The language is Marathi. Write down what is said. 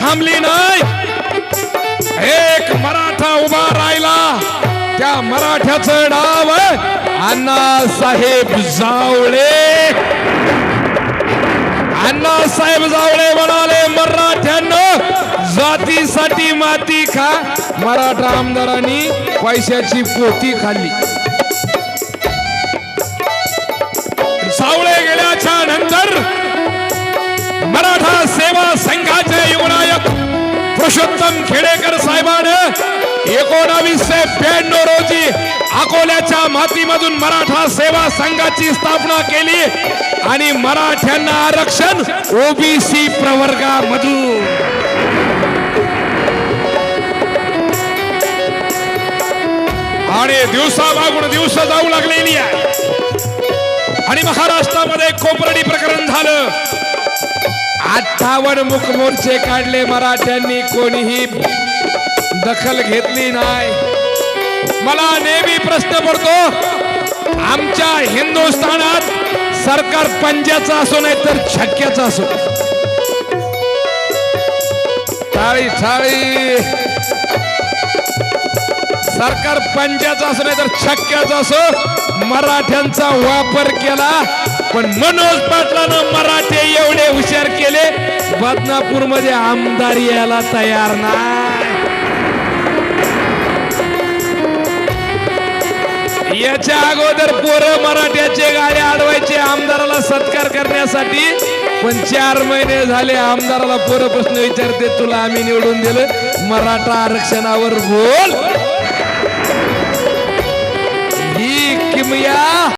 थांबली नाही. एक मराठा उभा राहिला. त्या मराठ्याचं नाव अण्णासाहेब जावळे. अण्णासाहेब जावळे म्हणाले मराठ्यांना जातीसाठी माती खा. मराठा आमदारांनी पैशाची पोती खाल्ली. सावळे गेल्याच्यानंतर मराठा सेवा संघाचे पुरुषोत्तम खेडेकर साहेबाने एकोणावीसशे ब्याण्णव रोजी अकोल्याच्या मातीमधून मराठा सेवा संघाची स्थापना केली आणि मराठ्यांना आरक्षण ओबीसी प्रवर्गामधून. आणि दिवसा मागून दिवस जाऊ लागलेली आहे. आणि महाराष्ट्रामध्ये कोपरडी प्रकरण झालं. अठ्ठावन्न मुख मोर्चे काढले मराठ्यांनी कोणीही दखल घेतली नाही. मला नेहमी प्रश्न पडतो आमच्या हिंदुस्थानात सरकार पंजाचं असो नाही तर छक्क्याचं असो. थाळी थाळी. सरकार पंजाचं असो नाही तर छक्क्याचं असो मराठ्यांचा वापर केला पण मनोज पाटलानं मराठे एवढे हुशार केले बदनापूरमध्ये आमदार यायला तयार नाही. याच्या अगोदर पोरं मराठ्याचे गाड्या अडवायचे आमदाराला सत्कार करण्यासाठी पण चार महिने झाले आमदाराला पोरं प्रश्न विचारते तुला आम्ही निवडून दिलं मराठा आरक्षणावर बोल. ही किमया